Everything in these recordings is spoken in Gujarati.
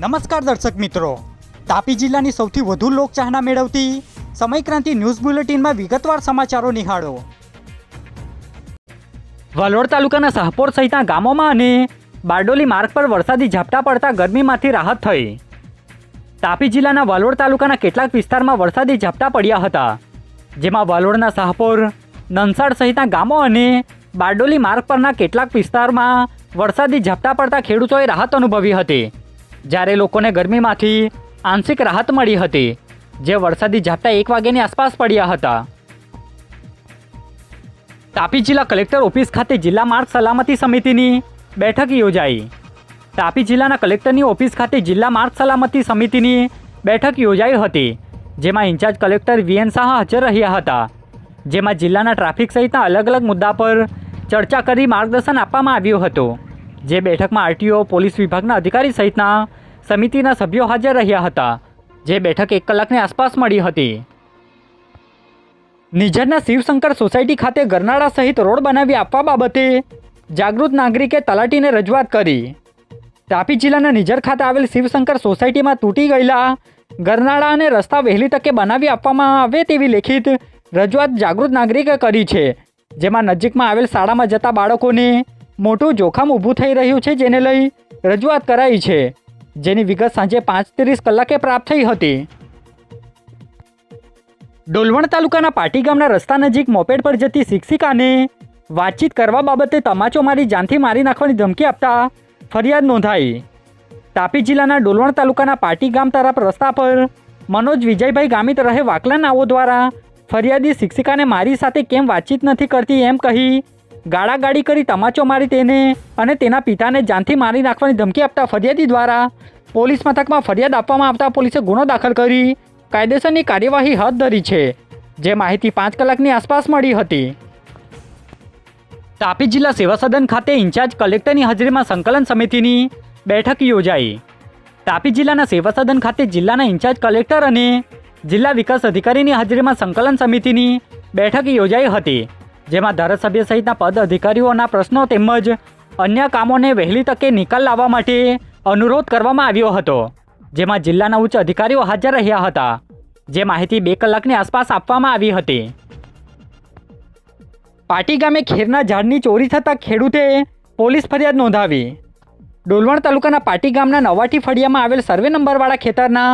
નમસ્કાર દર્શક મિત્રો. તાપી જિલ્લાની સૌથી વધુ લોકચાહના મેળવતી સમયક્રાંતિ ન્યૂઝ બુલેટિનમાં વિગતવાર સમાચારો નિહાળો. વાલોડ તાલુકાના શાહપોર સહિતના ગામોમાં અને બારડોલી માર્ગ પર વરસાદી ઝાપટા પડતા ગરમીમાંથી રાહત થઈ. તાપી જિલ્લાના વાલોડ તાલુકાના કેટલાક વિસ્તારમાં વરસાદી ઝાપટા પડ્યા હતા. જેમાં વાલોડના શાહપોર નનસાડ સહિતના ગામો અને બારડોલી માર્ગ પરના કેટલાક વિસ્તારમાં વરસાદી ઝાપટા પડતા ખેડૂતોએ રાહત અનુભવી હતી. જ્યારે લોકોને ગરમીમાંથી આંશિક રાહત મળી હતી, જે વરસાદી ઝાપટા એક વાગ્યાની આસપાસ પડ્યા હતા. તાપી જિલ્લા કલેક્ટર ઓફિસ ખાતે જિલ્લા માર્ગ સલામતી સમિતિની બેઠક યોજાઈ. તાપી જિલ્લાના કલેક્ટરની ઓફિસ ખાતે જિલ્લા માર્ગ સલામતી સમિતિની બેઠક યોજાઈ હતી, જેમાં ઇન્ચાર્જ કલેક્ટર વીએન શાહ હાજર રહ્યા હતા. જેમાં જિલ્લાના ટ્રાફિક સહિતના અલગ અલગ મુદ્દા પર ચર્ચા કરી માર્ગદર્શન આપવામાં આવ્યું હતું. જે બેઠકમાં આરટીઓ, પોલીસ વિભાગના અધિકારી સહિતના સમિતિના સભ્યો હાજર રહ્યા હતા, જે બેઠક એક કલાકની આસપાસ મળી હતી. નિઝરના શિવશંકર સોસાયટી ખાતે ગરનાળા સહિત રોડ બનાવી આપવા બાબતે જાગૃત નાગરિકે તલાટીને રજૂઆત કરી. તાપી જિલ્લાના નિઝર ખાતે આવેલ શિવશંકર સોસાયટીમાં તૂટી ગયેલા ગરનાળા અને રસ્તા વહેલી તકે બનાવી આપવામાં આવે તેવી લેખિત રજૂઆત જાગૃત નાગરિકે કરી છે, જેમાં નજીકમાં આવેલ શાળામાં જતા બાળકોને મોટું જોખમ ઊભું થઈ રહ્યું છે જેને લઈ રજૂઆત કરાઈ છે. જેની વિગત સાંજે પાંચ ત્રીસ કલાકે પ્રાપ્ત થઈ હતી. ડોલવણ તાલુકાના પાટી ગામના રસ્તા નજીક મોપેડ પર જતી શિક્ષિકાને વાતચીત કરવા બાબતે તમાચો મારી જાનથી મારી નાખવાની ધમકી આપતા ફરિયાદ નોંધાઈ. તાપી જિલ્લાના ડોલવણ તાલુકાના પાટી ગામ તરફ રસ્તા પર મનોજ વિજયભાઈ ગામિત રહે વાકલા નાઓ દ્વારા ફરિયાદી શિક્ષિકાને મારી સાથે કેમ વાતચીત નથી કરતી એમ કહી ગાળાગાળી કરી તમાચો મારી તેને અને તેના પિતાને જાનથી મારી નાખવાની ધમકી આપતા ફરિયાદી દ્વારા પોલીસ મથકમાં ફરિયાદ આપવામાં આવતા પોલીસે ગુનો દાખલ કરી કાયદેસરની કાર્યવાહી હાથ ધરી છે, જે માહિતી પાંચ કલાકની આસપાસ મળી હતી. તાપી જિલ્લા સેવા સદન ખાતે ઇન્ચાર્જ કલેક્ટરની હાજરીમાં સંકલન સમિતિની બેઠક યોજાઈ. તાપી જિલ્લાના સેવા સદન ખાતે જિલ્લાના ઇન્ચાર્જ કલેક્ટર અને જિલ્લા વિકાસ અધિકારીની હાજરીમાં સંકલન સમિતિની બેઠક યોજાઈ હતી. જેમાં ધારાસભ્ય સહિતના પદ અધિકારીઓના પ્રશ્નો તેમજ અન્ય કામોને વહેલી તકે નિકાલ લાવવા માટે અનુરોધ કરવામાં આવ્યો હતો, જેમાં જિલ્લાના ઉચ્ચ અધિકારીઓ હાજર રહ્યા હતા, જે માહિતી બે કલાકની આસપાસ આપવામાં આવી હતી. પાટી ગામે ખેરના ઝાડની ચોરી થતાં ખેડૂતે પોલીસ ફરિયાદ નોંધાવી. ડોલવણ તાલુકાના પાટી ગામના નવાટી ફળિયામાં આવેલ સર્વે નંબરવાળા ખેતરના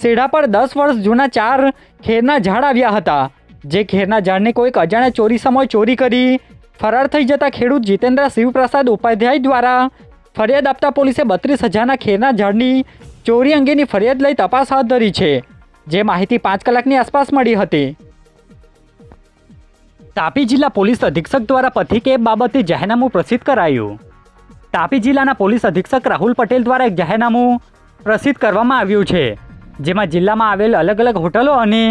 સેઢા પર દસ વર્ષ જૂના ચાર ખેરના ઝાડ આવ્યા હતા જે ખેરના ઝાડને કોઈક અજાણ્યા ચોરી સમય ચોરી કરી ફરાર થઈ જતા ખેડૂત જીતેન્દ્ર શિવપ્રસાદ ઉપાધ્યાય દ્વારા ફરિયાદ આપતા પોલીસે બત્રીસ હજારના ખેરના ઝાડની ચોરી અંગેની ફરિયાદ લઈ તપાસ હાથ ધરી છે, જે માહિતી પાંચ કલાકની આસપાસ મળી હતી. તાપી જિલ્લા પોલીસ અધિક્ષક દ્વારા પથિક એપ બાબતે જાહેરનામું પ્રસિદ્ધ કરાયું. તાપી જિલ્લાના પોલીસ અધિક્ષક રાહુલ પટેલ દ્વારા એક જાહેરનામું પ્રસિદ્ધ કરવામાં આવ્યું છે, જેમાં જિલ્લામાં આવેલ અલગ અલગ હોટલો અને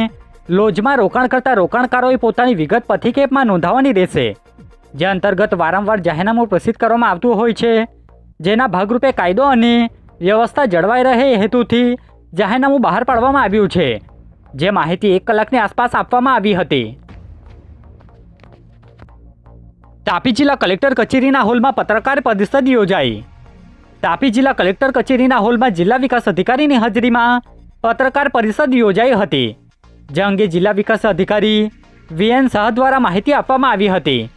લોજમાં રોકાણ કરતા રોકાણકારોએ પોતાની વિગત પથિકેપમાં નોંધાવવાની રહેશે. જે અંતર્ગત વારંવાર જાહેરનામું પ્રસિદ્ધ કરવામાં આવતું હોય છે, જેના ભાગરૂપે કાયદો અને વ્યવસ્થા જળવાઈ રહે હેતુથી જાહેરનામું બહાર પાડવામાં આવ્યું છે, જે માહિતી એક કલાકની આસપાસ આપવામાં આવી હતી. તાપી જિલ્લા કલેક્ટર કચેરીના હોલમાં પત્રકાર પરિષદ યોજાઈ. તાપી જિલ્લા કલેક્ટર કચેરીના હોલમાં જિલ્લા વિકાસ અધિકારીની હાજરીમાં પત્રકાર પરિષદ યોજાઈ હતી. જે અંગે જિલ્લા વિકાસ અધિકારી વીએન શાહ દ્વારા માહિતી આપવામાં આવી હતી,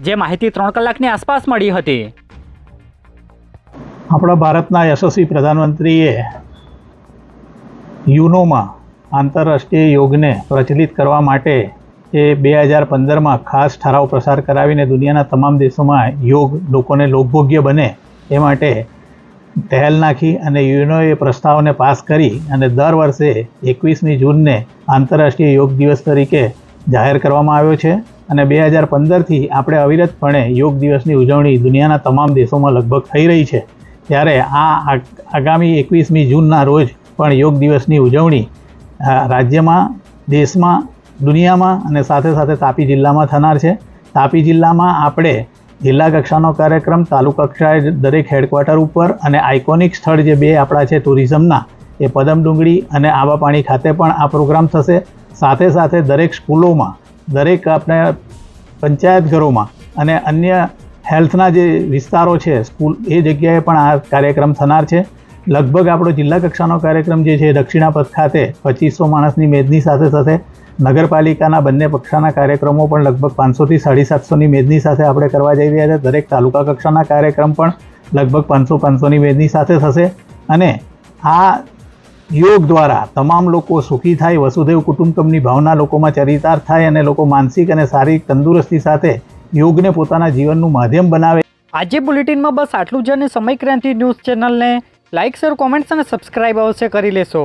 જે માહિતી ત્રણ કલાકની આસપાસ મળી હતી. આપણા ભારતના યશસ્વી પ્રધાનમંત્રીએ યુનોમાં આંતરરાષ્ટ્રીય યોગને પ્રચલિત કરવા માટે એ બે હજાર પંદરમાં ખાસ ઠરાવ પ્રસાર કરાવીને દુનિયાના તમામ દેશોમાં યોગ લોકોને લોકભોગ્ય બને એ માટે પહેલ નાખી અને યુનોએ પ્રસ્તાવને પાસ કરી અને દર વર્ષે એકવીસમી જૂનને આંતરરાષ્ટ્રીય યોગ દિવસ તરીકે જાહેર કરવામાં આવ્યો છે અને બે હજાર પંદરથી આપણે અવિરતપણે યોગ દિવસની ઉજવણી દુનિયાના તમામ દેશોમાં લગભગ થઈ રહી છે. ત્યારે આ આગામી એકવીસમી જૂનના રોજ પણ યોગ દિવસની ઉજવણી રાજ્યમાં, દેશમાં, દુનિયામાં અને સાથે સાથે તાપી જિલ્લામાં થનાર છે. તાપી જિલ્લામાં આપણે જિલ્લા કક્ષાનો કાર્યક્રમ, તાલુકા કક્ષાએ દરેક હેડક્વાર્ટર ઉપર અને આઇકોનિક સ્થળ જે બે આપણા છે ટુરિઝમના, એ પદમ ડુંગળી અને આવા પાણી ખાતે પણ આ પ્રોગ્રામ થશે. સાથે સાથે દરેક સ્કૂલોમાં, દરેક આપણે પંચાયત ઘરોમાં અને અન્ય હેલ્થના જે વિસ્તારો છે, સ્કૂલ એ જગ્યાએ પણ આ કાર્યક્રમ થનાર છે. લગભગ આપણો જિલ્લા કક્ષાનો કાર્યક્રમ જે છે, દક્ષિણાપથ ખાતે પચીસો માણસની મેદની સાથે સાથે નગરપાલિકાના બંને પક્ષાના કાર્યક્રમો પણ લગભગ પાંચસોથી સાડી સાતસોની મેદની સાથે આપણે કરવા જઈ રહ્યા છે. દરેક તાલુકા કક્ષાના કાર્યક્રમ પણ લગભગ પાંચસો પાંચસોની મેદની સાથે થશે. અને આ યોગ દ્વારા તમામ લોકો સુખી થાય વસુદેવ કુટુંબકમની ભાવના લોકોમાં ચરિતાર્થ થાય અને લોકો માનસિક અને શારીરિક તંદુરસ્તી સાથે યોગને પોતાના જીવનનું માધ્યમ બનાવે. આજે બુલેટિનમાં બસ આટલું જ અને સમય ક્રાંતિ ન્યૂઝ ચેનલને લાઇક શેર, કોમેન્ટ્સ અને સબસ્ક્રાઇબ અવશ્ય કરી લેશો.